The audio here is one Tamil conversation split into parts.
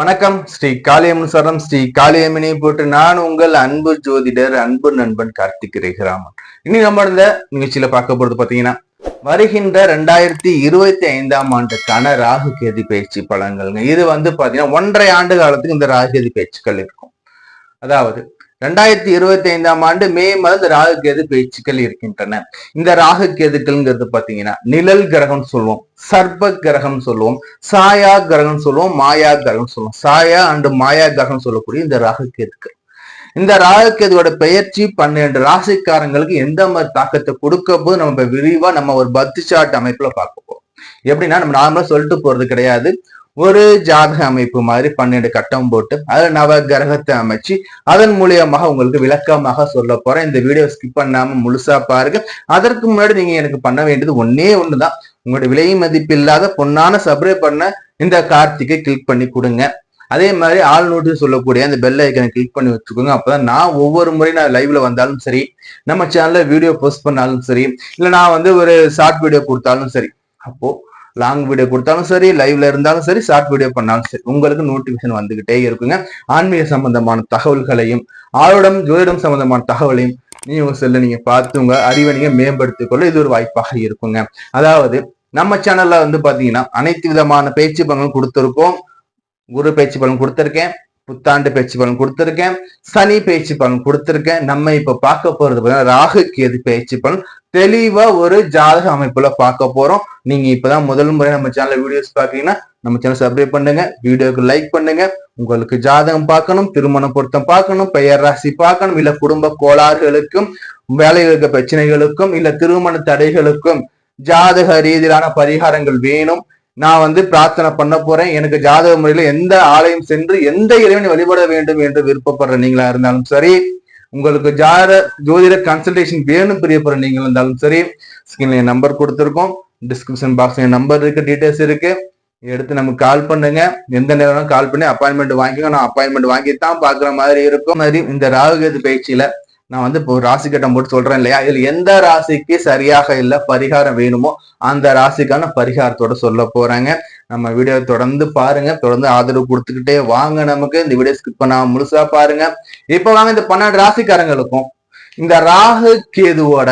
வணக்கம். ஸ்ரீ காளியம்மன் சரம் ஸ்ரீ காளியம்மனை போட்டு நான் உங்கள் அன்பு ஜோதிடர் அன்பு நண்பன் கார்த்திக் ரேகராமன். இனி நம்ம இந்த நிகழ்ச்சியில பார்க்க போறது பாத்தீங்கன்னா வருகின்ற ரெண்டாயிரத்தி இருபத்தி ஐந்தாம் ஆண்டுக்கான ராகு கேதி பயிற்சி பலன்கள்ங்க. இது வந்து பாத்தீங்கன்னா ஒன்றரை ஆண்டு காலத்துக்கு இந்த ராகு கேதி பயிற்சிகள் இருக்கும். அதாவது ரெண்டாயிரத்தி இருபத்தி ஐந்தாம் ஆண்டு மே மாதம் இந்த ராகு கேது பேச்சுக்கள் இருக்கின்றன. இந்த ராகு கேதுக்கள்ங்கிறது பாத்தீங்கன்னா நிழல் கிரகம் சொல்லுவோம் சர்ப கிரகம் சொல்லுவோம் சாயா கிரகம் சொல்லுவோம் மாயா கிரகம் சொல்லுவோம். சாயா அண்டு மாயா கிரகம் சொல்லக்கூடிய இந்த ராகு கேதுக்கள். இந்த ராகு கேதுவோட பெயர்ச்சி பன்னெண்டு ராசிக்காரங்களுக்கு எந்த மாதிரி தாக்கத்தை கொடுக்க போது நம்ம விரிவா நம்ம ஒரு பத்து சாட் அமைப்புல பார்க்க போறோம். எப்படின்னா நம்ம நார்மலா சொல்லிட்டு போறது கிடையாது. ஒரு ஜாதக அமைப்பு மாதிரி பன்னெண்டு கட்டம் போட்டு அதுல நவ கிரகத்தை அமைச்சு அதன் மூலியமாக உங்களுக்கு விளக்கமாக சொல்ல போறேன். இந்த வீடியோ ஸ்கிப் பண்ணாம முழுசா பாருங்க. அதற்கு முன்னாடி நீங்க எனக்கு பண்ண வேண்டியது ஒன்னே ஒண்ணுதான். உங்களுடைய விலை மதிப்பில்லாத பொன்னான சப்ரே பண்ண இந்த கார்த்திகை கிளிக் பண்ணி கொடுங்க. அதே மாதிரி ஆள் நோட்டு சொல்லக்கூடிய அந்த பெல் ஐக்கனை கிளிக் பண்ணி வச்சுக்கோங்க. அப்பதான் நான் ஒவ்வொரு முறை நான் லைவ்ல வந்தாலும் சரி நம்ம சேனல்ல வீடியோ போஸ்ட் பண்ணாலும் சரி இல்ல நான் வந்து ஒரு ஷார்ட் வீடியோ கொடுத்தாலும் சரி அப்போ லாங் வீடியோ கொடுத்தாலும் சரி லைவ்ல இருந்தாலும் சரி ஷார்ட் வீடியோ பண்ணாலும் சரி உங்களுக்கு நோட்டிபிகேஷன் வந்துகிட்டே இருக்குங்க. ஆன்மீக சம்பந்தமான தகவல்களையும் ஆளுடம் ஜோதிடம் சம்பந்தமான தகவலையும் நீங்க செல்ல நீங்க பார்த்து உங்க அறிவை நீங்க மேம்படுத்திக் கொள்ள இது ஒரு வாய்ப்பாக இருக்குங்க. அதாவது நம்ம சேனல்ல வந்து பாத்தீங்கன்னா அனைத்து விதமான பேச்சு பலன்களும் கொடுத்திருக்கோம். குரு பேச்சு பலன் கொடுத்திருக்கேன். புத்தாண்டு பேச்சு பலன் கொடுத்திருக்கேன். சனி பேச்சு பலன் கொடுத்திருக்கேன். நம்ம இப்ப பார்க்க போறது பார்த்தீங்கன்னா ராகு கேது பேச்சு பலன். தெளிவா ஒரு ஜாதக அமைப்புல பார்க்க போறோம். நீங்க இப்பதான் முதல் முறை நம்ம சேனல்ல வீடியோஸ் பாக்கீங்கன்னா நம்ம சேனல் சப்ஸ்கிரைப் பண்ணுங்க. வீடியோக்கு லைக் பண்ணுங்க. உங்களுக்கு ஜாதகம் பார்க்கணும் திருமண பொருத்தம் பார்க்கணும் பெயர் ராசி பார்க்கணும் இல்ல குடும்ப கோளாறுகளுக்கும் வேலைகளுக்கு பிரச்சனைகளுக்கும் இல்ல திருமண தடைகளுக்கும் ஜாதக ரீதியிலான பரிகாரங்கள் வேணும். நான் வந்து பிரார்த்தனை பண்ண போறேன். எனக்கு ஜாதக முறையில எந்த ஆலயம் சென்று எந்த இறைவனை வழிபட வேண்டும் என்று விருப்பப்படுற நீங்களா இருந்தாலும் சரி உங்களுக்கு ஜாத ஜோதிட கன்சல்டேஷன் வேணும் பிரியப்படுற நீங்களா இருந்தாலும் சரி ஸ்கிரீன்ல என் நம்பர் கொடுத்துருக்கோம். டிஸ்கிரிப்ஷன் பாக்ஸ் என் நம்பர் இருக்கு டீடைல்ஸ் இருக்கு. எடுத்து நமக்கு கால் பண்ணுங்க. எந்த நேரம் கால் பண்ணி அப்பாயின்மெண்ட் வாங்கிக்கோ நான் அப்பாயின்மெண்ட் வாங்கி தான் பாக்குற மாதிரி இருக்கும். மாதிரி இந்த ராகுகேது பயிற்சியில நான் வந்து இப்போ ராசி கட்டம் போட்டு சொல்றேன் இல்லையா? இதுல எந்த ராசிக்கு சரியாக இல்ல பரிகாரம் வேணுமோ அந்த ராசிக்கான பரிகாரத்தோட சொல்ல போறாங்க. நம்ம வீடியோ தொடர்ந்து பாருங்க. தொடர்ந்து ஆதரவு கொடுத்துக்கிட்டே வாங்க நமக்கு. இந்த வீடியோ ஸ்கிப் பண்ணாம முழுசா பாருங்க. இப்ப வாங்க இந்த பன்னெண்டு ராசிக்காரங்களுக்கும் இந்த ராகு கேதுவோட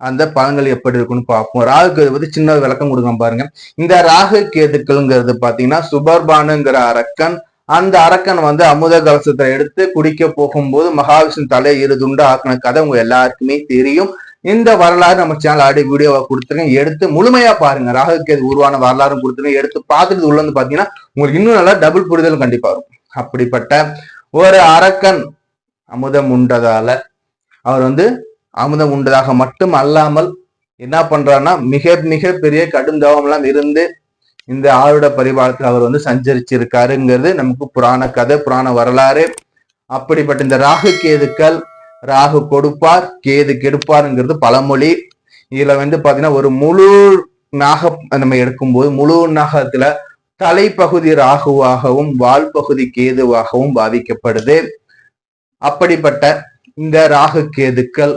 அந்த பலன்கள் எப்படி இருக்குன்னு பார்ப்போம். ராகு கேது பத்தி சின்ன விளக்கம் கொடுக்க பாருங்க. இந்த ராகு கேதுக்கள்ங்கிறது பாத்தீங்கன்னா சுபர்பானுங்கிற அரக்கன் அந்த அரக்கன் வந்து அமுத கலசத்தை எடுத்து குடிக்க போகும்போது மகாவிஷ்ணு தலையை இரு துண்டா ஆக்கின கதை உங்க எல்லாருக்குமே தெரியும். இந்த வரலாறு நம்ம சேனல் ஆடி வீடியோவை கொடுத்துருக்கேன். எடுத்து முழுமையா பாருங்க. ராகு உருவான வரலாறும் கொடுத்துருக்கேன். எடுத்து பார்த்துட்டு உள்ள வந்து பாத்தீங்கன்னா உங்களுக்கு இன்னும் நல்லா டபுள் புரிதல் கண்டிப்பா இருக்கும் அப்படிப்பட்ட ஒரு அரக்கன் அமுதம் உண்டதால அவர் வந்து அமுதம் உண்டதாக மட்டும் அல்லாமல் என்ன பண்றாருன்னா மிக மிக பெரிய கடும் தவம் எல்லாம் இருந்து இந்த ஆருட பரிபாலத்தில் அவர் வந்து சஞ்சரிச்சிருக்காருங்கிறது நமக்கு புராண கதை புராண வரலாறு. அப்படிப்பட்ட இந்த ராகு கேதுக்கள் ராகு கொடுப்பார் கேது கெடுப்பாருங்கிறது பழமொழி. இதுல வந்து பாத்தீங்கன்னா ஒரு முழு நாக நம்ம எடுக்கும்போது முழு நாகத்துல தலைப்பகுதி ராகுவாகவும் வால் பகுதி கேதுவாகவும் பாதிக்கப்படுது. அப்படிப்பட்ட இந்த ராகு கேதுக்கள்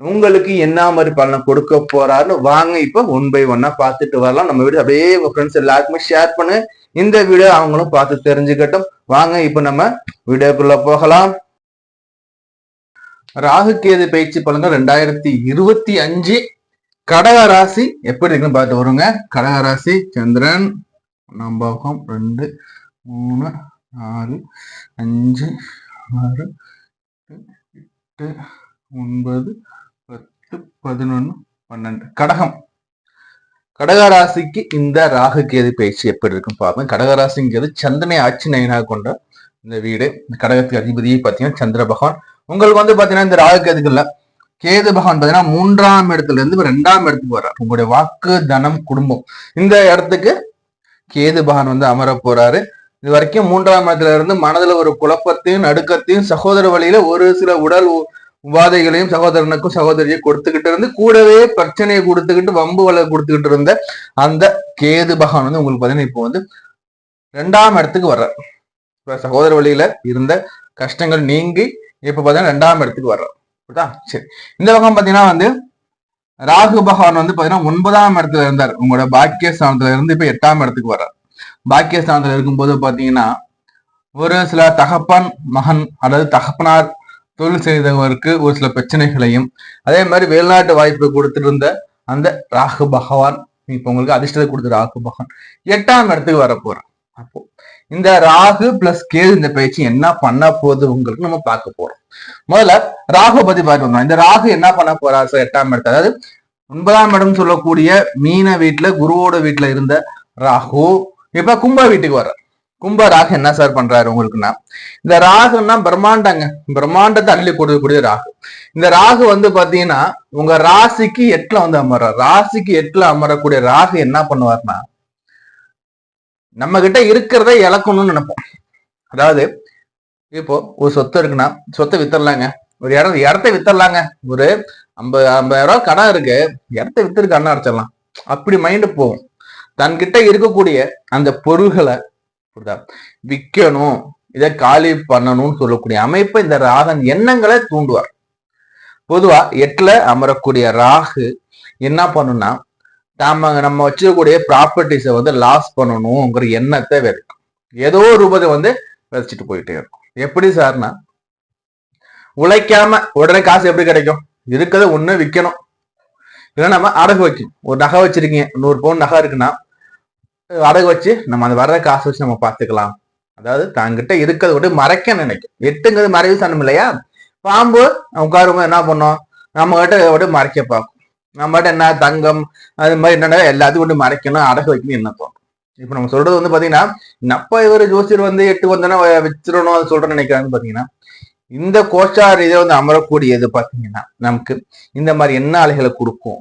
உங்களுக்கு என்ன மாதிரி பலனை கொடுக்க போறாருன்னு வாங்க இப்ப ஒன் பை ஒன்னா பார்த்துட்டு வரலாம். நம்ம வீடியோ அப்படியே உங்க ஃப்ரெண்ட்ஸ் எல்லாருக்குமே ஷேர் பண்ணு. இந்த வீடியோ அவங்களும் பார்த்து தெரிஞ்சுக்கட்டும். வாங்க இப்ப நம்ம வீடியோக்குள்ள போகலாம். ராகு கேது பயிற்சி பலன்கள் ரெண்டாயிரத்தி இருபத்தி அஞ்சு. கடக ராசி எப்படி இருக்குன்னு பார்த்து வருங்க. கடக ராசி சந்திரன் ஒன்னாம் பாகம் ரெண்டு மூணு நாலு அஞ்சு ஆறு எட்டு ஒன்பது பத்து பதினொன்னு பன்னெண்டு. கடகம். கடகராசிக்கு இந்த ராகு கேது பயிற்சி எப்படி இருக்கும் பார்ப்போம் கடகராசிங்கிறது சந்திரனை ஆட்சி நயனாக கொண்ட இந்த வீடு. இந்த கடகத்துக்கு அதிபதியை பார்த்தீங்கன்னா சந்திர பகவான். உங்களுக்கு வந்து பாத்தீங்கன்னா இந்த ராகு கேதுகள்ல கேது பகவான் பாத்தீங்கன்னா மூன்றாம் இடத்துல இருந்து ரெண்டாம் இடத்துக்கு வர்றார். உங்களுடைய வாக்கு தனம் குடும்பம். இந்த இடத்துக்கு கேது பகவான் வந்து அமர போறாரு. இது வரைக்கும் மூன்றாம் இடத்துல இருந்து மனதுல ஒரு குழப்பத்தையும் நடுக்கத்தையும் சகோதர வழியில ஒரு சில உடல் உபாதைகளையும் சகோதரனுக்கும் சகோதரியை கொடுத்துக்கிட்டு இருந்து கூடவே பிரச்சனையை கொடுத்துக்கிட்டு வம்பு வலை கொடுத்துக்கிட்டு இருந்த அந்த கேது பகவான் வந்து உங்களுக்கு பார்த்தீங்கன்னா இப்போ வந்து ரெண்டாம் இடத்துக்கு வர்றார். இப்போ சகோதர வழியில இருந்த கஷ்டங்கள் நீங்கி இப்போ பார்த்தீங்கன்னா ரெண்டாம் இடத்துக்கு வர்றார். புரியுதா? சரி. இந்த பக்கம் பார்த்தீங்கன்னா வந்து ராகு பகவான் வந்து பார்த்தீங்கன்னா ஒன்பதாம் இடத்துல இருந்தார். உங்களோட பாக்கியஸ்தானத்துல இருந்து இப்போ எட்டாம் இடத்துக்கு வர்றார். பாக்கியஸ்தானத்துல இருக்கும்போது பார்த்தீங்கன்னா ஒரு சில தகப்பன் மகன் அதாவது தகப்பனார் தொழில் செய்தவருக்கு ஒரு சில பிரச்சனைகளையும் அதே மாதிரி வெளிநாட்டு வாய்ப்பு கொடுத்திருந்த அந்த ராகு பகவான் இப்ப உங்களுக்கு அதிர்ஷ்டத்தை கொடுத்த ராகு பகவான் எட்டாம் இடத்துக்கு வர அப்போ இந்த ராகு பிளஸ் கேது இந்த பயிற்சி என்ன பண்ண போகுது உங்களுக்கு நம்ம பார்க்க போறோம். முதல்ல ராகு பத்தி பார்த்து இந்த ராகு என்ன பண்ண போறாரு சார் எட்டாம் இடத்து. அதாவது ஒன்பதாம் இடம் சொல்லக்கூடிய மீன வீட்டுல குருவோட வீட்டுல இருந்த ராகு இப்ப கும்ப வீட்டுக்கு வர்றாரு. கும்ப ராகு என்ன சார் பண்றாரு உங்களுக்குன்னா? இந்த ராகுன்னா பிரம்மாண்டங்க. பிரம்மாண்டத்தை அள்ளி கொடுக்கக்கூடிய ராகு. இந்த ராகு வந்து பாத்தீங்கன்னா உங்க ராசிக்கு எட்டுல வந்து அமர்ற ராசிக்கு எட்டுல அமரக்கூடிய ராகு என்ன பண்ணுவார்னா நம்ம கிட்ட இருக்கிறத இழக்கணும்னு நினைப்போம். அதாவது இப்போ ஒரு சொத்து இருக்குன்னா சொத்தை வித்தரலாங்க ஒரு இடம் இடத்த வித்தரலாங்க ஒரு ஐம்பது ஐம்பதாயிரம் ரூபாய் கடன் இருக்கு. இடத்த வித்துருக்கு கண்ணா அடைச்சிடலாம். அப்படி மைண்டு போகும். தன்கிட்ட இருக்கக்கூடிய அந்த பொருள்களை புரியுதா விற்கணும் இதை காலி பண்ணணும்னு சொல்லக்கூடிய அமைப்பை இந்த ராகன் எண்ணங்களை தூண்டுவார். பொதுவா எட்டுல அமரக்கூடிய ராகு என்ன பண்ணும்னா நாம நம்ம வச்சிருக்கக்கூடிய ப்ராப்பர்ட்டிஸை வந்து லாஸ் பண்ணணுங்கிற எண்ணத்தை விதைக்கும் ஏதோ ரூபத்தை வந்து விதைச்சிட்டு போயிட்டே இருக்கும். எப்படி சார்னா உழைக்காம உடனே காசு எப்படி கிடைக்கும்? இருக்கிறத ஒண்ணு விற்கணும் இல்லைன்னா நம்ம அடகு வைக்கணும். ஒரு நகை வச்சிருக்கீங்க நூறு பவுன் நகை இருக்குன்னா அடகு வச்சு நம்ம அந்த வர்ற காசு வச்சு நம்ம பார்த்துக்கலாம். அதாவது தாங்கிட்ட இருக்கிறத விட்டு மறைக்க நினைக்கும். எட்டுங்கிறது மறைவு சனம் இல்லையா? பாம்பு உட்காரும்போது என்ன பண்ணோம்? நம்ம கிட்ட விட்டு மறைக்க பார்க்கும். நம்ம கிட்ட என்ன? தங்கம் அது மாதிரி என்னென்ன எல்லாத்தையும் விட்டு மறைக்கணும் அடகு வைக்கணும் என்ன தோணும். இப்போ நம்ம சொல்றது வந்து பார்த்தீங்கன்னா நப்ப இவர் ஜோசியர் வந்து எட்டு வந்தோன்னா வச்சிடணும் அது சொல்றேன்னு நினைக்கிறாங்கன்னு பார்த்தீங்கன்னா இந்த கோச்சார் இதை வந்து அமரக்கூடியது பார்த்தீங்கன்னா நமக்கு இந்த மாதிரி எண்ண அலைகளை கொடுக்கும்.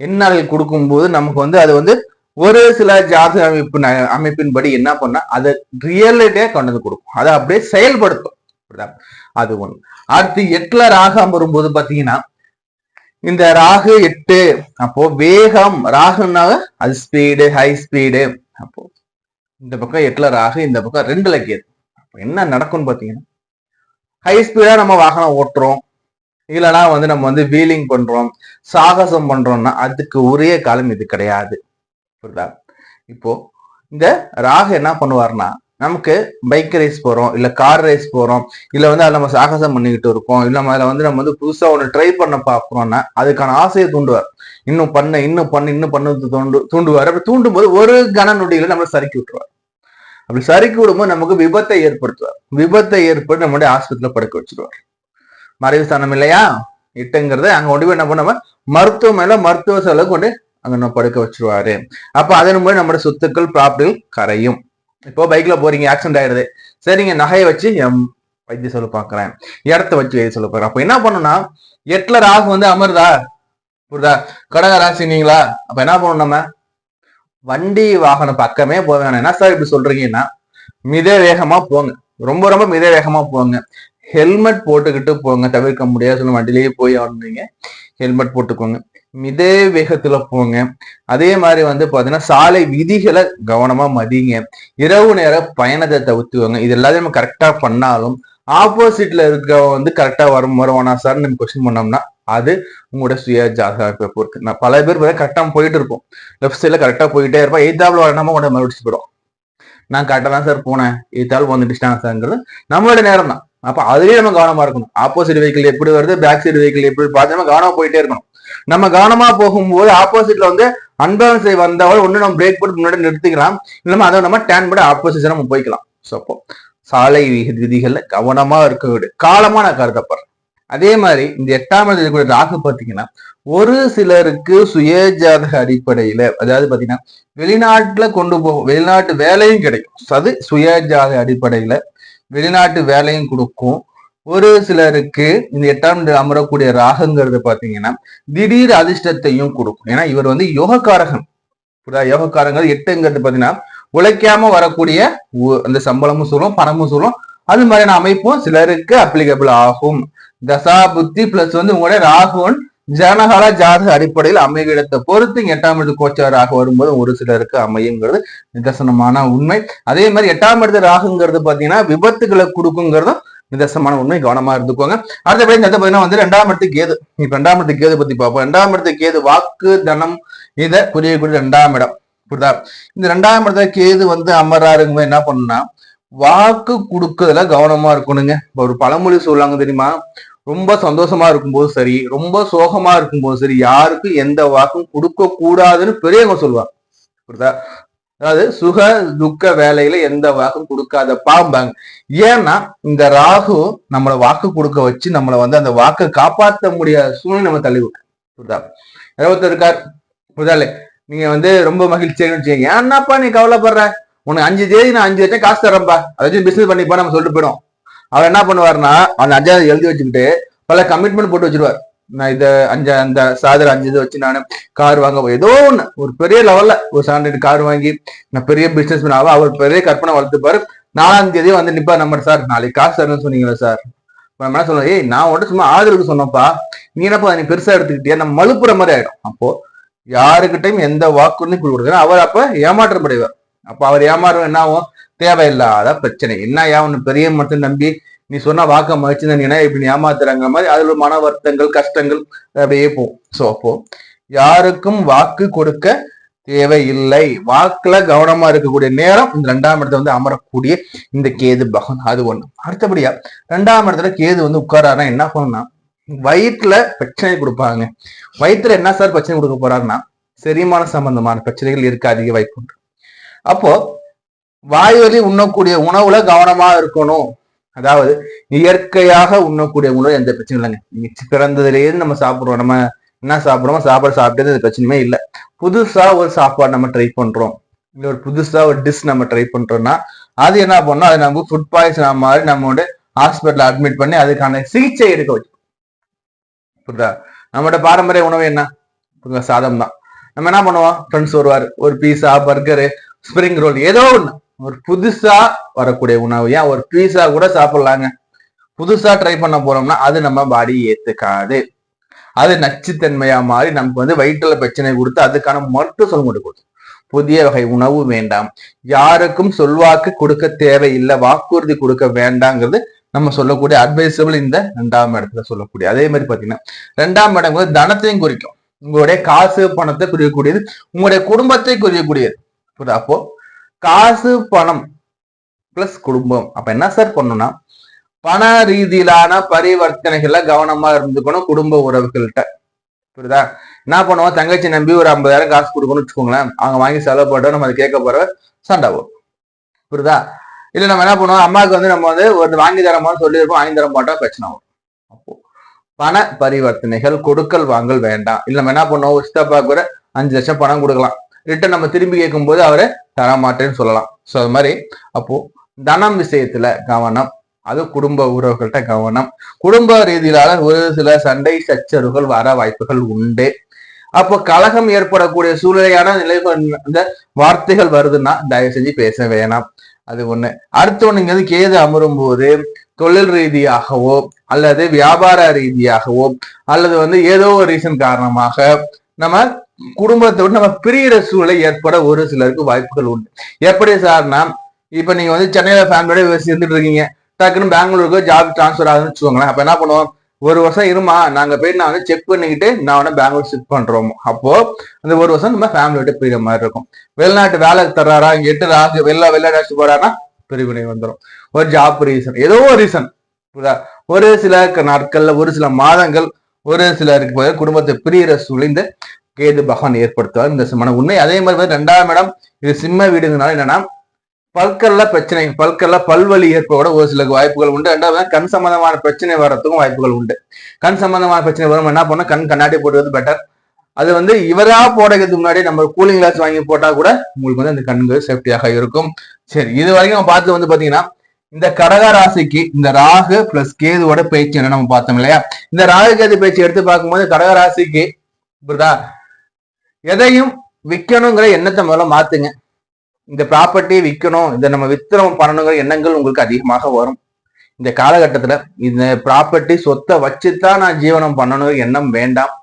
எண்ண அலைகள் கொடுக்கும்போது நமக்கு வந்து அது வந்து ஒரு சில ஜாதி அமைப்பு அமைப்பின்படி என்ன பண்ணா அதை ரியாலிட்டியா கொண்டு வந்து கொடுக்கும். அதை அப்படியே செயல்படுத்தும். அது ஒண்ணு. அடுத்து எட்டுல ராகம் வரும்போது பாத்தீங்கன்னா இந்த ராகு எட்டு அப்போ வேகம் ராகுனாக அது ஸ்பீடு ஹை ஸ்பீடு அப்போ இந்த பக்கம் எட்டுல ராகு இந்த பக்கம் ரெண்டுல கேது. அப்போ என்ன நடக்கும்னு பாத்தீங்கன்னா ஹை ஸ்பீடா நம்ம வாகனம் ஓட்டுறோம். இல்லைன்னா வந்து நம்ம வந்து வீலிங் பண்றோம் சாகசம் பண்றோம்னா அதுக்கு ஒரே காலம் இது கிடையாது. புரியுதா இப்போ இந்த ராகு என்ன பண்ணுவார்னா நமக்கு பைக் ரேஸ் போறோம் இல்ல கார் ரேஸ் போறோம் இல்ல வந்து அதில் நம்ம சாகசம் பண்ணிக்கிட்டு இருக்கோம் இல்ல அதில் வந்து நம்ம வந்து புதுசா ஒன்று ட்ரை பண்ண பார்க்குறோம்னா அதுக்கான ஆசையை தூண்டுவார். இன்னும் பண்ண இன்னும் பண்ணு இன்னும் பண்ணு தூண்டு தூண்டுவார். அப்படி தூண்டும் போது ஒரு கன நொடிகளை நம்ம சறுக்கி விட்டுருவார். அப்படி சறுக்கி விடும்போது நமக்கு விபத்தை ஏற்படுத்துவார். விபத்தை ஏற்படுத்தி நம்மளுடைய ஆஸ்பத்திரியில படுக்க வச்சிருவார். மறைவு ஸ்தானம் இல்லையா? இட்டுங்கிறத அங்க கொண்டு போய் என்ன பண்ணாம மருத்துவமனையில மருத்துவ செலவு கொண்டு அங்க படுக்க வச்சிருவாரு. அப்ப அதன் மூலம் நம்மளோட சொத்துக்கள் ப்ராப்பர்ட்டிகள் கரையும். இப்போ பைக்ல போறீங்க ஆக்சிடென்ட் ஆயிடுது. சரிங்க நகையை வச்சு எம் வைத்திய சொல்ல பாக்குறேன் இடத்த வச்சு வைத்திய சொல்ல பாக்குறேன் அப்ப என்ன பண்ணணும்னா எட்டுல ராகு வந்து அமருதா? புரியுதா? கடக ராசினீங்களா அப்ப என்ன பண்ணணும் நம்ம? வண்டி வாகனம் பக்கமே போக வேணாம் என்ன சார் இப்படி சொல்றீங்கன்னா மித வேகமா போங்க. ரொம்ப ரொம்ப மித வேகமா போங்க. ஹெல்மெட் போட்டுக்கிட்டு போங்க. தவிர்க்க முடியாது சொல்ல வண்டிலேயே போய் ஆடுனீங்க. ஹெல்மெட் போட்டுக்கோங்க. மிதே வேகத்துல போங்க. அதே மாதிரி வந்து பாத்தீங்கன்னா சாலை விதிகளை கவனமா மதிங்க. இரவு நேர பயணத்தை தவிர்த்துவாங்க இது எல்லாத்தையும் நம்ம கரெக்டா பண்ணாலும் ஆப்போசிட்ல இருக்க வந்து கரெக்டா வரும் வருவானா சார் நம்ம கொஸ்டின் பண்ணோம்னா அது உங்களோட சுய ஜாதக இருக்கு நான் பல பேர் கரெக்டா போயிட்டு இருப்போம். லெஃப்ட் சைட்ல கரெக்டா போயிட்டே இருப்போம். எய்தாப்ல வரணுமா உடனே மறுபடிச்சு போயிடும் நான் கரெக்டாக தான் சார் போனேன். எய்தால் வந்துட்டுட்டாங்க சார்ங்கிறது நம்மளோட நேரம் தான். அப்ப அதுலயே நம்ம கவனமா இருக்கணும். ஆப்போசிட் வெஹிக்கிள் எப்படி வருது பேக் சைடு வெஹிக்கிள் எப்படி பார்த்து நம்ம கவனமா போயிட்டே இருக்கணும். நம்ம கவனமா போகும்போது ஆப்போசிட்ல வந்து அன்பேலன்ஸ் வந்தவள் ஒண்ணு நம்ம பிரேக் போட்டு முன்னாடி நிறுத்திக்கலாம். இல்லாம அதை நம்ம டேன் பண்ணி ஆப்போசிட் நம்ம போய்க்கலாம். ஸோ அப்போ சாலை விதிகள்ல கவனமா இருக்க விடு காலமா நான் கருதப்படுறேன் அதே மாதிரி இந்த எட்டாம் கூட ராகு பார்த்தீங்கன்னா ஒரு சிலருக்கு சுயஜாதக அடிப்படையில அதாவது பாத்தீங்கன்னா வெளிநாட்டுல கொண்டு போகும் வெளிநாட்டு வேலையும் கிடைக்கும். அது சுயஜாதக அடிப்படையில வெளிநாட்டு வேலையும் கொடுக்கும். ஒரு சிலருக்கு இந்த எட்டாம் அமரக்கூடிய ராகங்கிறது பாத்தீங்கன்னா திடீர் அதிர்ஷ்டத்தையும் கொடுக்கும். ஏன்னா இவர் வந்து யோகக்காரகன். யோகக்காரங்கிறது எட்டுங்கிறது பாத்தீங்கன்னா உழைக்காம வரக்கூடிய அந்த சம்பளமும் சொல்லும் பணமும் சொல்லும் அது மாதிரியான அமைப்பும் சிலருக்கு அப்ளிகபிள் ஆகும். தசா புத்தி பிளஸ் வந்து உங்களுடைய ராகுவன் ஜனகால ஜாதக அடிப்படையில் அமைகிடத்தை பொறுத்து எட்டாம் இடத்து கோச்சாராக வரும்போது ஒரு சிலருக்கு அமையுங்கிறது நிதர்சனமான உண்மை. அதே மாதிரி எட்டாம் இடத்து ராகுங்கிறது பாத்தீங்கன்னா விபத்துகளை கொடுக்குங்கிறதும் நிதர்சனமான உண்மை கவனமா இருந்துக்கோங்க. அடுத்தபடி இந்த பாத்தீங்கன்னா வந்து ரெண்டாம் இடத்து கேது. இப்ப ரெண்டாம் இடத்து கேது பத்தி பார்ப்போம். ரெண்டாம் இடத்து கேது வாக்கு தனம் இதை குறியக்கூடிய ரெண்டாம் இடம். புரியுதா? இந்த ரெண்டாம் இடத்துல கேது வந்து அமராருங்க என்ன பண்ணுனா வாக்கு கொடுக்கறதுல கவனமா இருக்கணுங்க. இப்ப ஒரு பழமொழி சொல்லுவாங்க தெரியுமா? ரொம்ப சந்தோஷமா இருக்கும்போது சரி ரொம்ப சோகமா இருக்கும்போது சரி யாருக்கும் எந்த வாக்கும் கொடுக்க கூடாதுன்னு பெரியவங்க சொல்லுவாங்க. புரியுதா? அதாவது சுக துக்க வேலையில எந்த வாக்கும் கொடுக்காத பாம்பாங்க ஏன்னா இந்த ராகு நம்மளை வாக்கு கொடுக்க வச்சு நம்மளை வந்து அந்த வாக்கை காப்பாற்ற முடியாத சூழ்நிலை நம்ம தள்ளி விட்டு புரியுதா? இருபத்தி இருக்கார்? புரியுதாலே? நீங்க வந்து ரொம்ப மகிழ்ச்சியாக வச்சுக்கோங்க. ஏன்னாப்பா நீ கவலைப்படுற? உனக்கு அஞ்சு தேதி நான் அஞ்சு லட்சம் காசு தரேன்ப்பா அதை வச்சு பிசினஸ் பண்ணிப்பா நம்ம சொல்லிட்டு போயிடும் அவர் என்ன பண்ணுவாருன்னா அந்த அஞ்சாவது எழுதி வச்சுக்கிட்டு பல கமிட்மெண்ட் போட்டு வச்சிருவார். நான் இதை அஞ்சு அந்த சாதர் அஞ்சு இதை வச்சு நான் கார் வாங்க ஏதோ ஒன்று ஒரு பெரிய லெவல்ல ஒரு சாண்டர்ட் கார் வாங்கி நான் பெரிய பிசினஸ் ஆகும் அவர் பெரிய கற்பனை வளர்த்துப்பாரு. நாலாம் தேதி வந்து நிப்பா நம்ம சார் நாளைக்கு காசு தரணும்னு சொன்னீங்களா சார் நம்ம என்ன சொல்லுவோம் ஏய் நான் உடனே சும்மா ஆதரவுக்கு சொன்னப்பா நீ என்னப்பா நீ பெருசா எடுத்துக்கிட்டியா? நம்ம மழுப்புற மாதிரி ஆயிடும். அப்போ யாருக்கிட்டையும் எந்த வாக்குறுதியும் கொடுக்குறது அவர் அப்ப ஏமாற்றப்படைவார். அப்ப அவர் ஏமாறும் என்ன ஆகும்? தேவையில்லாத பிரச்சனை. என்ன ஏன் பெரிய மட்டும் நம்பி நீ சொன்ன வாக்க மகிழ்ச்சி இப்படி ஏமாத்துறாங்க மாதிரி அதுல மன வருத்தங்கள் கஷ்டங்கள் அப்படியே போகும். சோ அப்போ யாருக்கும் வாக்கு கொடுக்க தேவையில்லை. வாக்குல கவனமா இருக்கக்கூடிய நேரம் இந்த ரெண்டாம் இடத்துல வந்து அமரக்கூடிய இந்த கேது பகவான். அது ஒண்ணு. அடுத்தபடியா ரெண்டாம் இடத்துல கேது வந்து உட்காராருன்னா என்ன பண்ணா வயிற்றுல பிரச்சனை கொடுப்பாங்க. வயிற்றுல என்ன சார் பிரச்சனை கொடுக்க போறாருன்னா செரிமான சம்பந்தமான பிரச்சனைகள் இருக்க அதிக வாய்ப்பு உண்டு அப்போ வாய்வழி உண்ணக்கூடிய உணவுல கவனமா இருக்கணும். அதாவது இயற்கையாக உண்ணக்கூடிய உணவு எந்த பிரச்சனையும் இல்லைங்க. நீங்க பிறந்ததுலேருந்து நம்ம சாப்பிடுறோம். நம்ம என்ன சாப்பிடுறோமோ சாப்பாடு சாப்பிட்டது எந்த பிரச்சனையுமே இல்லை. புதுசா ஒரு சாப்பாடு நம்ம ட்ரை பண்றோம். இல்ல ஒரு புதுசா ஒரு டிஷ் நம்ம ட்ரை பண்றோம்னா அது என்ன பண்ணோம் அது நம்ம ஃபுட் பாய்சன் மாதிரி நம்மளோட ஹாஸ்பிட்டல் அட்மிட் பண்ணி அதுக்கான சிகிச்சை எடுக்க வச்சு புரியுதா? நம்மளோட பாரம்பரிய உணவு என்ன? சாதம் தான் நம்ம என்ன பண்ணுவோம்? ஃப்ரெண்ட்ஸ் வருவார். ஒரு பீஸா பர்கரு ஸ்ப்ரிங் ரோல் ஏதோ ஒண்ணு. ஒரு புதுசா வரக்கூடிய உணவு. ஏன்? ஒரு பீஸா கூட சாப்பிடலாங்க. புதுசா ட்ரை பண்ண போறோம்னா அது நம்ம பாடி ஏத்துக்காது. அது நச்சுத்தன்மையா மாறி நமக்கு வந்து வயிற்றுல பிரச்சனை கொடுத்து அதுக்கான மருத்துவ சொல்ல கொடுக்கும். புதிய வகை உணவு வேண்டாம். யாருக்கும் சொல்வாக்கு கொடுக்க தேவையில்லை. வாக்குறுதி கொடுக்க வேண்டாங்கிறது நம்ம சொல்லக்கூடிய அட்வைசபிள் இந்த ரெண்டாம் இடத்துல சொல்லக்கூடிய. அதே மாதிரி பாத்தீங்கன்னா ரெண்டாம் இடம் வந்து தனத்தையும் குறிக்கும். உங்களுடைய காசு பணத்தை குறிக்கக்கூடியது. உங்களுடைய குடும்பத்தை குறிக்கக்கூடியது. அப்போ காசு பணம் பிளஸ் குடும்பம். அப்ப என்ன சார் பண்ணணும்னா பண ரீதியிலான பரிவர்த்தனைகள்ல கவனமா இருந்துக்கணும் குடும்ப உறவுகள்கிட்ட. புரியுதா? என்ன பண்ணுவோம்? தங்கச்சி நம்பி ஒரு ஐம்பதாயிரம் காசு கொடுக்கணும்னு வச்சுக்கோங்களேன். அவங்க வாங்கி செலவு போட்டோம் நம்ம அதை கேட்க போற சண்டை வரும் புரியுதா? இல்ல நம்ம என்ன பண்ணுவோம்? அம்மாவுக்கு வந்து நம்ம வந்து ஒரு வாங்கி தரமான்னு சொல்லியிருப்போம். வாங்கி தர மாட்டோம். பிரச்சனை வரும். அப்போ பண பரிவர்த்தனைகள் கொடுக்கல் வாங்கல் வேண்டாம். இல்ல நம்ம என்ன பண்ணுவோம்? சித்தப்பா கூட அஞ்சு லட்சம் பணம் கொடுக்கலாம். ரிட்டன் நம்ம திரும்பி கேட்கும்போது அவரை தரமாட்டேன்னு சொல்லலாம். ஸோ அது மாதிரி அப்போ தனம் விஷயத்துல கவனம் அது குடும்ப உறவுகள்கிட்ட கவனம். குடும்ப ரீதியிலான ஒரு சில சண்டை சச்சரவுகள் வர வாய்ப்புகள் உண்டு. அப்போ கலகம் ஏற்படக்கூடிய சூழ்நிலையான நிலை இந்த வார்த்தைகள் வருதுன்னா தயவு செஞ்சு பேச வேணாம். அது ஒண்ணு. அடுத்த ஒண்ணு இங்க கேது அமரும் போது தொழில் ரீதியாகவோ அல்லது வியாபார ரீதியாகவோ அல்லது வந்து ஏதோ ஒரு ரீசன் காரணமாக நம்ம குடும்பத்தை நம்ம பிரியிற சூழலை ஏற்பட ஒரு சிலருக்கு வாய்ப்புகள் உண்டு. எப்படி சார்னா இப்ப நீங்க வந்து சென்னையில ஃபேமிலியோட சேர்ந்துட்டு இருக்கீங்க. டக்குன்னு பெங்களூருக்கு ஜாப் டிரான்ஸ்ஃபர் ஆகுதுன்னு வச்சுக்கோங்களேன். அப்ப என்ன பண்ணுவோம்? ஒரு வருஷம் இருமா நாங்க போய் நான் வந்து செக் பண்ணிக்கிட்டு நான் வந்து பெங்களூர் ஷிஃப்ட் பண்றோம். அப்போ அந்த ஒரு வருஷம் நம்ம ஃபேமிலியோட விட்டு பிரிகிற மாதிரி இருக்கும். வெளிநாட்டு வேலை தர்றாரா? இங்க எட்டு ராகு வெளில வெளிநாட்டு போறாருன்னா பிரிவினை வந்துடும் ஒரு ஜாப் ரீசன் ஏதோ ஒரு ரீசன் ஒரு சில நாட்கள்ல ஒரு சில மாதங்கள் ஒரு சிலருக்கு குடும்பத்தை பிரியிற இந்த கேது பகவான் ஏற்படுத்துவார். இந்த மன உண்மை. அதே மாதிரி ரெண்டாம் இடம் இது சிம்ம வீடுங்கனால என்னன்னா பல்கல்ல பிரச்சனை பல்கல்ல பல்வழி ஏற்பட ஒரு சில வாய்ப்புகள் உண்டு. ரெண்டாவது கண் சம்பந்தமான பிரச்சனை வர்றதுக்கும் வாய்ப்புகள் உண்டு. கண் சம்பந்தமான பிரச்சனை வரும். என்ன பண்ண கண் கண்ணாடி போடுறது பெட்டர் அது வந்து இவரா போடுறதுக்கு முன்னாடி நம்ம கூலிங் கிளாஸ் வாங்கி போட்டா கூட உங்களுக்கு வந்து அந்த கண்கள் சேஃப்டியாக இருக்கும். சரி இது வரைக்கும் பார்த்து வந்து பாத்தீங்கன்னா இந்த கடக ராசிக்கு இந்த ராகு பிளஸ் கேதுவோட பேச்சு என்ன நம்ம பார்த்தோம் இல்லையா? இந்த ராகு கேது பேச்சு எடுத்து பார்க்கும்போது கடக ராசிக்கு புரியுதா எதையும் விற்கணுங்கிற எண்ணத்தை முதல்ல மாத்துங்க. இந்த ப்ராப்பர்ட்டியை விற்கணும் இதை நம்ம வித்திரம் பண்ணணுங்கிற எண்ணங்கள் உங்களுக்கு அதிகமாக வரும். இந்த காலகட்டத்துல இந்த ப்ராப்பர்ட்டி சொத்தை வச்சுதான் நான் ஜீவனம் பண்ணணுங்கிற எண்ணம் வேண்டாம்.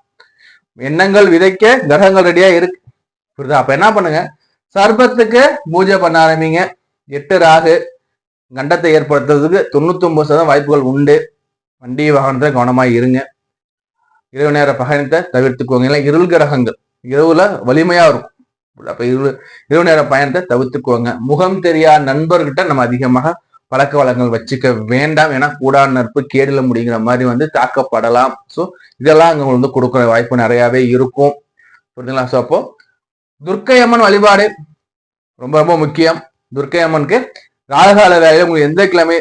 எண்ணங்கள் விதைக்க கிரகங்கள் ரெடியா இருக்கு. புரியுதா அப்ப என்ன பண்ணுங்க? சர்பத்துக்கு பூஜை பண்ண ஆரம்பிங்க. எட்டு ராகு கண்டத்தை ஏற்படுத்துறதுக்கு தொண்ணூத்தொம்பது சதவீதம் வாய்ப்புகள் உண்டு. வண்டி வாகனத்தை கவனமாக இருங்க. இரவு நேர பயணத்தை தவிர்த்துக்கோங்க. இல்லை இருள் கிரகங்கள். இரவுல வலிமையா இருக்கும். அப்ப இரு இரவு நேர பயணத்தை தவிர்த்துக்குவாங்க முகம் தெரியாத நண்பர்கிட்ட நம்ம அதிகமாக பழக்க வழக்கங்கள் வச்சுக்க வேண்டாம். ஏன்னா கூடா நட்பு கேடுல முடிங்கிற மாதிரி வந்து தாக்கப்படலாம். ஸோ இதெல்லாம் அங்க வந்து கொடுக்குற வாய்ப்பு நிறையாவே இருக்கும். புரியுதுங்களா? ஸோ அப்போ துர்க்கை அம்மன் வழிபாடு ரொம்ப ரொம்ப முக்கியம். துர்க்கை அம்மனுக்கு ராகுகால வேலையில உங்களுக்கு எந்த கிழமை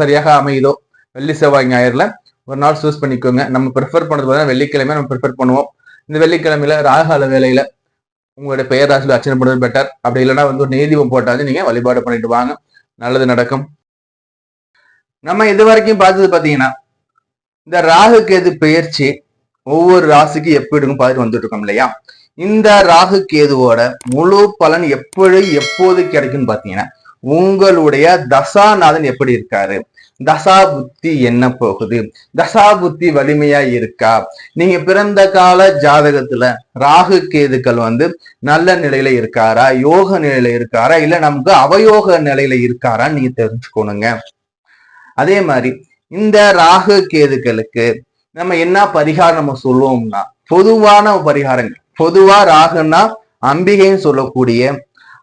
சரியாக அமையுதோ வெள்ளி செவ்வாய் ஞாயிறுல ஒரு நாள் சூஸ் பண்ணிக்கோங்க. நம்ம ப்ரிஃபர் பண்ணுறது பார்த்தீங்கன்னா வெள்ளிக்கிழமை நம்ம ப்ரிஃபர் பண்ணுவோம். இந்த வெள்ளிக்கிழமையில ராகுகால வேலையில உங்களுடைய பெயர் ராசியில் அர்ச்சனை பண்ணுறது பெட்டர் அப்படி இல்லைன்னா வந்து ஒரு நெய்தீபம் போட்டாலும் நீங்க வழிபாடு பண்ணிட்டு வாங்க. நல்லது நடக்கும். நம்ம இது வரைக்கும் பார்த்தது பார்த்தீங்கன்னா இந்த ராகு கேது பெயர்ச்சி ஒவ்வொரு ராசிக்கு எப்படி இருக்கும் பார்த்துட்டு வந்துட்டு இருக்கோம் இல்லையா? இந்த ராகு கேதுவோட முழு பலன் எப்படி எப்போது கிடைக்கும்னு பார்த்தீங்கன்னா உங்களுடைய தசாநாதன் எப்படி இருக்காரு? தசா புத்தி என்ன போகுது? தசா புத்தி வலிமையா இருக்கா? நீங்க பிறந்த கால ஜாதகத்துல ராகு கேதுக்கள் வந்து நல்ல நிலையில இருக்காரா? யோக நிலையில இருக்காரா? இல்ல நமக்கு அவயோக நிலையில இருக்காரான்னு நீங்க தெரிஞ்சுக்கணுங்க. அதே மாதிரி இந்த ராகு கேதுக்களுக்கு நம்ம என்ன பரிகாரம் நம்ம சொல்லுவோம்னா பொதுவான பரிகாரங்கள் பொதுவா ராகுன்னா அம்பிகைன்னு சொல்லக்கூடிய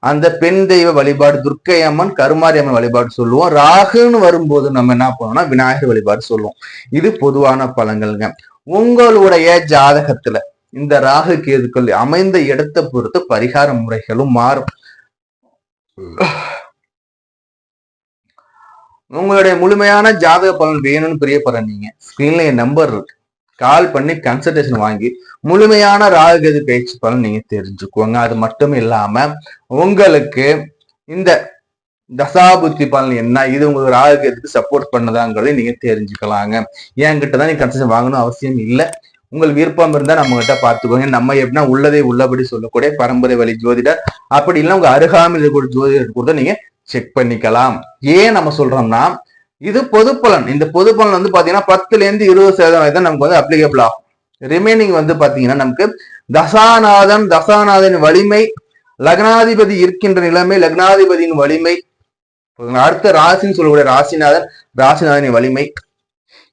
அந்த பெண் தெய்வ வழிபாடு துர்க்கை அம்மன் கருமாரி அம்மன் வழிபாடு சொல்லுவோம். ராகுன்னு வரும்போது நம்ம என்ன பண்ணுவோம்னா விநாயகர் வழிபாடு சொல்லுவோம். இது பொதுவான பலன்கள்ங்க உங்களுடைய ஜாதகத்துல இந்த ராகு கேதுக்கள் அமைந்த இடத்தை பொறுத்து பரிகார முறைகளும் மாறும். உங்களுடைய முழுமையான ஜாதக பலன் வேணும்னு பிரியப்படுற நீங்க. ஸ்கிரீன்ல என் நம்பர் இருக்கு. கால் பண்ணி கன்சல்டேஷன் வாங்கி முழுமையான ராகுகேது பேச்சு பலன் நீங்க தெரிஞ்சுக்குவாங்க அது மட்டும் இல்லாம உங்களுக்கு இந்த தசாபுத்தி பலன் என்ன? இது உங்களுக்கு ராகுகேதுக்கு சப்போர்ட் பண்ணதாங்கிறதை நீங்க தெரிஞ்சுக்கலாங்க. என்கிட்ட தான் நீங்க கன்சல்டேஷன் வாங்கணும் அவசியம் இல்லை. உங்கள் விருப்பம் இருந்தா நம்ம கிட்ட பாத்துக்கோங்க நம்ம எப்படின்னா உள்ளதை உள்ளபடி சொல்லக்கூடிய பரம்பரை வழி ஜோதிடர். அப்படி இல்லை உங்க அருகாமையில் இருக்கக்கூடிய ஜோதிடர் கூட நீங்க செக் பண்ணிக்கலாம். ஏன் நம்ம சொல்றோம்னா இது பொது பலன் இந்த பொது பலன் வந்து பாத்தீங்கன்னா பத்துல இருந்து இருபது சதவீதம் தான் நமக்கு வந்து அப்ளிகபிள் ஆகும். ரிமைனிங் வந்து பாத்தீங்கன்னா நமக்கு தசாநாதன் தசாநாதன் வலிமை லக்னாதிபதி இருக்கின்ற நிலைமை லக்னாதிபதியின் வலிமை அடுத்த ராசின்னு சொல்லக்கூடிய ராசிநாதன் ராசிநாதனின் வலிமை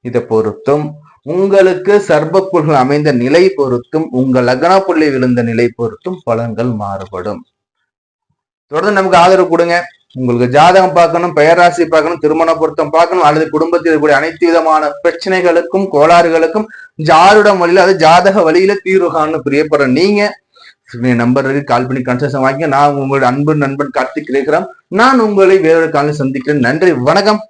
இதை பொறுத்தும் உங்களுக்கு சர்பப்புள்கள் அமைந்த நிலை பொறுத்தும் உங்கள் லக்னா புள்ளி விழுந்த நிலை பொறுத்தும் பலன்கள் மாறுபடும். தொடர்ந்து நமக்கு ஆதரவு கொடுங்க. உங்களுக்கு ஜாதகம் பார்க்கணும் பெயராசி பார்க்கணும் திருமண பொருத்தம் பார்க்கணும் அல்லது குடும்பத்தில் இருக்கக்கூடிய அனைத்து விதமான பிரச்சனைகளுக்கும் கோளாறுகளுக்கும் ஜாருடம் வழியில அது ஜாதக வழியில தீர்வு காணணும் பிரியப்படுற நீங்க நம்பருக்கு கால் பண்ணி கன்சல்டேஷன் வாங்கிக்க நான் உங்களுடைய அன்பு நண்பன் கார்த்திக் இருக்கிறேன். நான் உங்களை வேறொரு காலையில் சந்திக்கிறேன். நன்றி வணக்கம்.